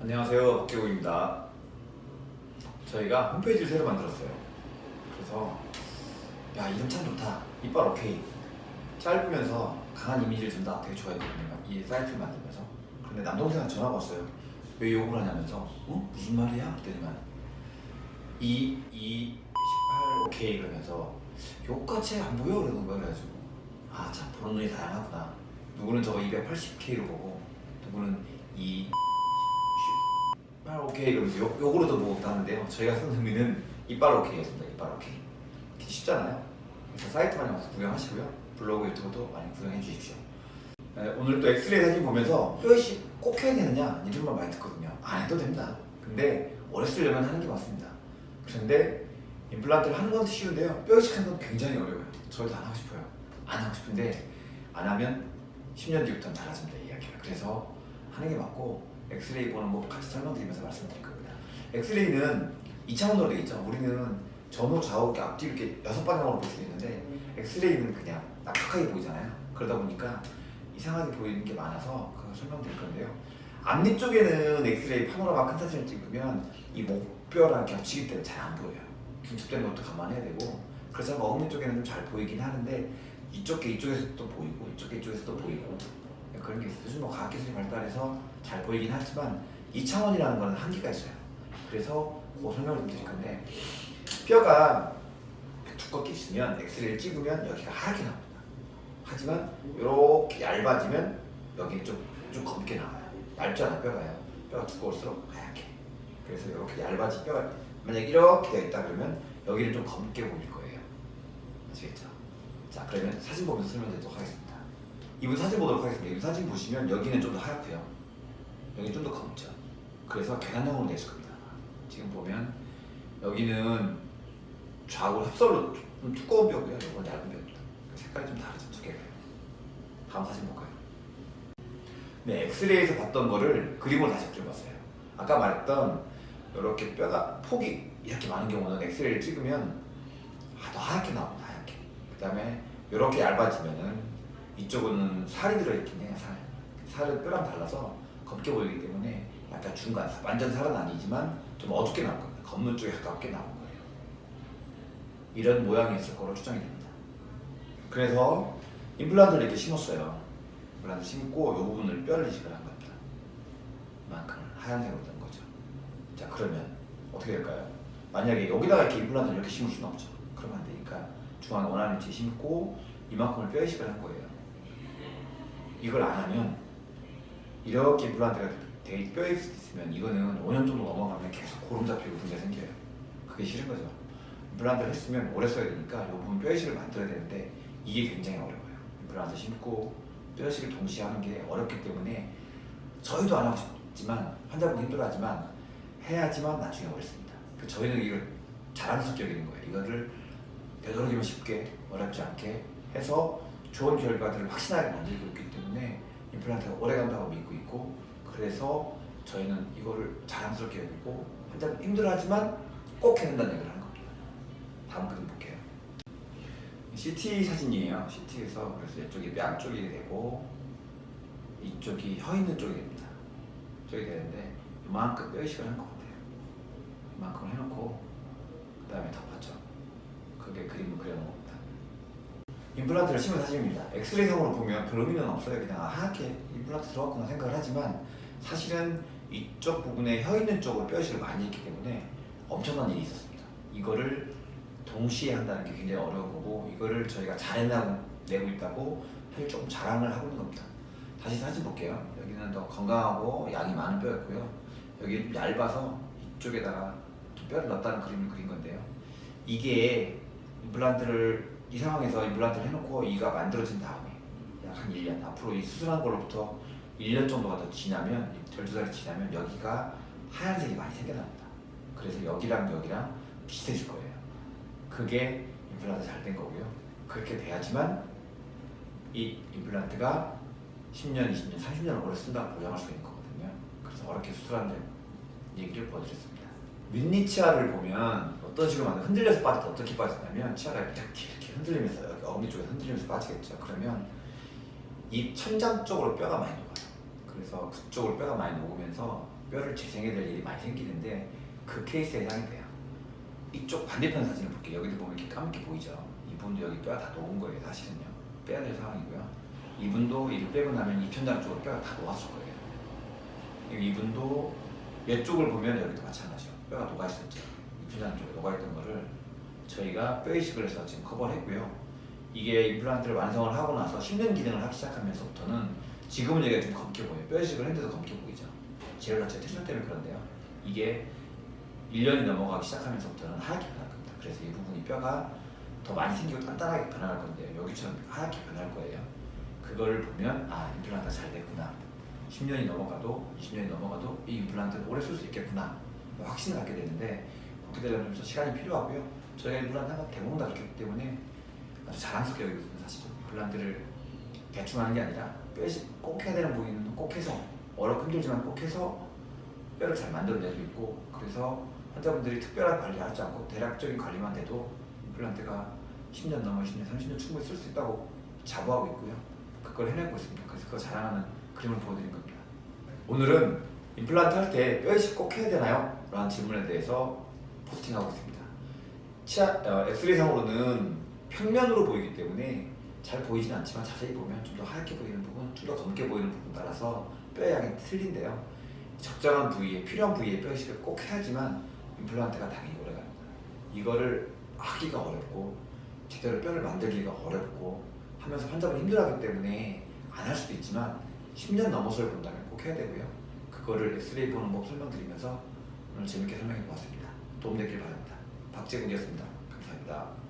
안녕하세요. 박기호입니다. 저희가 홈페이지를 새로 만들었어요. 그래서 야 이름 참 좋다. 이빨 오케이. 짧으면서 강한 이미지를 준다. 되게 좋아했거든요. 이 사이트를 만들면서. 근데 남동생한테 전화가 왔어요. 왜 욕을 하냐면서 어? 무슨 말이야? 그랬더니만 2, 2, 18 오케이 그러면서 욕같이 안 보여? 그러는 거야 그래가지고. 아 참 보는 눈이 다양하구나. 누구는 저거 280K로 보고 누구는 2 이빨 오케이 그러면서 욕, 욕으로도 뭐 하는데요. 저희가 쓴 의미는 이빨 오케이였습니다 이빨 오케이. 쉽잖아요. 그래서 사이트 많이 와서 구경하시고요. 블로그 유튜브도 많이 구경해 주십시오. 네, 오늘 또 엑스레이 사진 보면서 뼈이식 꼭 해야 되느냐? 이런 말 많이 듣거든요. 안 해도 됩니다. 근데 오래 쓰려면 하는 게 맞습니다. 그런데 임플란트를 하는 건 쉬운데요. 뼈 이식 하는 건 굉장히 어려워요. 저도 안 하고 싶어요. 안 하고 싶은데 안 하면 10년 뒤부터는 달라집니다 이야기가. 그래서 하는 게 맞고 엑스레이 보는 법 같이 설명드리면서 말씀드릴 겁니다. 엑스레이는 2차원으로 되어 있죠. 우리는 전후 좌우 이렇게 앞뒤 이렇게 여섯 방향으로 볼 수 있는데 엑스레이는 그냥 딱딱하게 보이잖아요. 그러다 보니까 이상하게 보이는 게 많아서 그거 설명드릴 건데요. 앞니 쪽에는 엑스레이 파노라마 큰 사진을 찍으면 이 목뼈랑 겹치기 때문에 잘 안 보여요 긴축된 것도 감안해야 되고 그래서 어금니 쪽에는 좀 잘 보이긴 하는데 이쪽 게 이쪽에서 또 보이고 이쪽 게 이쪽에서 또 보이고 그런 게 있어요. 요즘 뭐 과학 기술이 발달해서 잘 보이긴 하지만 2차원이라는 거는 한계가 있어요. 그래서 그 설명을 좀 드릴 건데 뼈가 두껍게 있으면 엑스레이를 찍으면 여기가 하얗게 나옵니다. 하지만 이렇게 얇아지면 여기는 좀, 좀 검게 나와요. 얇잖아 뼈가요? 뼈가 두꺼울수록 하얗게. 그래서 이렇게 얇아진 뼈가 만약 이렇게 되어 있다 그러면 여기는 좀 검게 보일 거예요. 아시겠죠? 자 그러면 사진 보면서 설명드리도록 하겠습니다. 이분 사진 보도록 하겠습니다. 이분 사진 보시면 여기는 좀 더 하얗고요. 여기는 좀더 검죠. 그래서 계단형으로 되실 겁니다. 지금 보면 여기는 좌우로 합설로 좀 두꺼운 뼈고요. 이건 얇은 뼈입니다. 색깔이 좀 다르죠 두 개가. 다음 사진 볼까요? 네 엑스레이에서 봤던 거를 그림으로 다시 그려봤어요. 아까 말했던 이렇게 뼈가 폭이 이렇게 많은 경우는 엑스레이를 찍으면 아, 더 하얗게 나옵니다 하얗게. 그 다음에 이렇게 얇아지면은 이쪽은 살이 들어있긴 해요 살. 살은 뼈랑 달라서 검게 보이기 때문에 약간 중간 완전 살은 아니지만 좀 어둡게 나올 겁니다. 검은 쪽에 가깝게 나온 거예요. 이런 모양이 있을 거로 추정이 됩니다. 그래서 임플란트를 이렇게 심었어요. 임플란트 심고 이 부분을 뼈를 이식을 한 겁니다. 이만큼 하얀색으로 자 그러면 어떻게 될까요? 만약에 여기다가 이렇게 임플란트를 이렇게 심을 수는 없죠. 그러면 안 되니까 중앙에 원하는 위치에 심고 이만큼을 뼈 이식을 한 거예요. 이걸 안 하면 이렇게 임플란트가 돼 뼈에 있으면 이거는 5년 정도 넘어가면 계속 고름 잡히고 문제 생겨요. 그게 싫은 거죠. 임플란트를 했으면 오래 써야 되니까 이 부분 뼈 이식을 만들어야 되는데 이게 굉장히 어려워요. 임플란트 심고 뼈 이식을 동시에 하는 게 어렵기 때문에 저희도 안 하고 싶지만 환자분 힘들어하지만 해야지만 나중에 어렵습니다. 그 저희는 이걸 자랑스럽게 여기는 거예요. 이거를 되도록이면 쉽게 어렵지 않게 해서 좋은 결과들을 확신하게 만들고 있기 때문에 임플란트가 오래 간다고 믿고 있고 그래서 저희는 이거를 자랑스럽게 여기고 환자분 힘들어하지만 꼭 해야 된다는 얘기를 하는 겁니다. 다음 그림 볼게요. CT 사진이에요. CT에서 그래서 이쪽이 뺨 쪽이 되고 이쪽이 혀 있는 쪽이 됩니다. 쪽이 되는데 이만큼 뼈 이식을 한 것 같아요. 이만큼 해놓고 그 다음에 덮었죠. 그게 그림을 그려놓은 겁니다. 임플란트를 심은 사진입니다. 엑스레이상으로 보면 별 의미는 없어요. 그냥 아, 하얗게 임플란트 들어갔구나 생각을 하지만 사실은 이쪽 부분에 혀 있는 쪽으로 뼈 이식을 많이 했기 때문에 엄청난 일이 있었습니다. 이거를 동시에 한다는 게 굉장히 어려운 거고 이거를 저희가 잘해내고 내고 있다고 사실 조금 자랑을 하고 있는 겁니다. 다시 사진 볼게요. 여기는 더 건강하고 양이 많은 뼈였고요 여기 좀 얇아서 이쪽에다가 좀 뼈를 넣었다는 그림을 그린 건데요. 이게 임플란트를 이 상황에서 임플란트를 해놓고 이가 만들어진 다음에 약 한 1년 앞으로 이 수술한 걸로부터 1년 정도가 더 지나면 12달이 지나면 여기가 하얀색이 많이 생겨납니다. 그래서 여기랑 여기랑 비슷해질 거예요. 그게 임플란트 잘 된 거고요. 그렇게 돼야지만 이 임플란트가 10년, 20년, 30년을 오래 쓴다고 보장할 수 있는 거거든요 그래서 어렵게 수술하는 얘기를 보여드렸습니다 윗니 치아를 보면 어떤 식으로 만든 흔들려서 빠질 때 어떻게 빠지냐면 치아가 이렇게 이렇게 흔들리면서 여기 어금니 쪽에 흔들리면서 빠지겠죠. 그러면 입 천장 쪽으로 뼈가 많이 녹아요. 그래서 그쪽으로 뼈가 많이 녹으면서 뼈를 재생해야 될 일이 많이 생기는데 그 케이스에 해당이 돼요. 이쪽 반대편 사진을 볼게요. 여기도 보면 이렇게 까맣게 보이죠. 이분도 여기 뼈가 다 녹은 거예요. 사실은요. 빼야 될 상황이고요. 이분도 이를 빼고 나면 입천장 쪽으로 뼈가 다 녹았을 거예요. 이분도 이쪽을 보면 여기도 마찬가지로 뼈가 녹아 있었죠. 입천장 쪽에 녹아 있던 거를 저희가 뼈 이식을 해서 지금 커버를 했고요. 이게 임플란트를 완성을 하고 나서 10년 기능을 하기 시작하면서부터는 지금은 여기가 좀 검게 보여요. 뼈 이식을 했는데도 검게 보이죠. 제일 자체 트리트 때문에 그런데요. 이게 1년이 넘어가기 시작하면서부터는 하얗게 변할 겁니다. 그래서 이 부분이 뼈가 더 많이 생기고 단단하게 변할 건데 여기처럼 하얗게 변할 거예요. 그걸 보면 아 임플란트가 잘 됐구나. 10년이 넘어가도 20년이 넘어가도 이 임플란트를 오래 쓸 수 있겠구나 확신을 갖게 되는데 그렇게 되려면 좀 시간이 필요하고요. 저희가 임플란트 한번 대부분 다 그렇기 때문에 아주 자랑스럽게 여기고 있습니다. 사실 임플란트를 대충 하는 게 아니라 꼭 해야 되는 부위는 꼭 해서 어렵고 힘들지만 꼭 해서 뼈를 잘 만들어내고 있고 그래서 환자분들이 특별한 관리 하지 않고 대략적인 관리만 돼도 임플란트가 10년 넘어 20년, 30년 충분히 쓸 수 있다고 자부하고 있고요. 그걸 해내고 있습니다. 그래서 그거 자랑하는 그림을 보여드린 겁니다. 오늘은 임플란트 할 때 뼈 이식 꼭 해야 되나요? 라는 질문에 대해서 포스팅하고 있습니다. 치아, 어, 엑스레이 상으로는 평면으로 보이기 때문에 잘 보이진 않지만 자세히 보면 좀 더 하얗게 보이는 부분, 좀 더 검게 보이는 부분 따라서 뼈의 양이 틀린데요. 적정한 부위에 필요한 부위에 뼈 이식을 꼭 해야지만 임플란트가 당연히 오래갑니다. 이거를 하기가 어렵고 제대로 뼈를 만들기가 어렵고 하면서 환자분이 힘들어하기 때문에 안 할 수도 있지만 10년 넘어서를 본다면 꼭 해야 되고요. 그거를 엑스레이 보는 법 설명드리면서 오늘 재밌게 설명해 보았습니다. 도움되길 바랍니다. 박재국이었습니다. 감사합니다.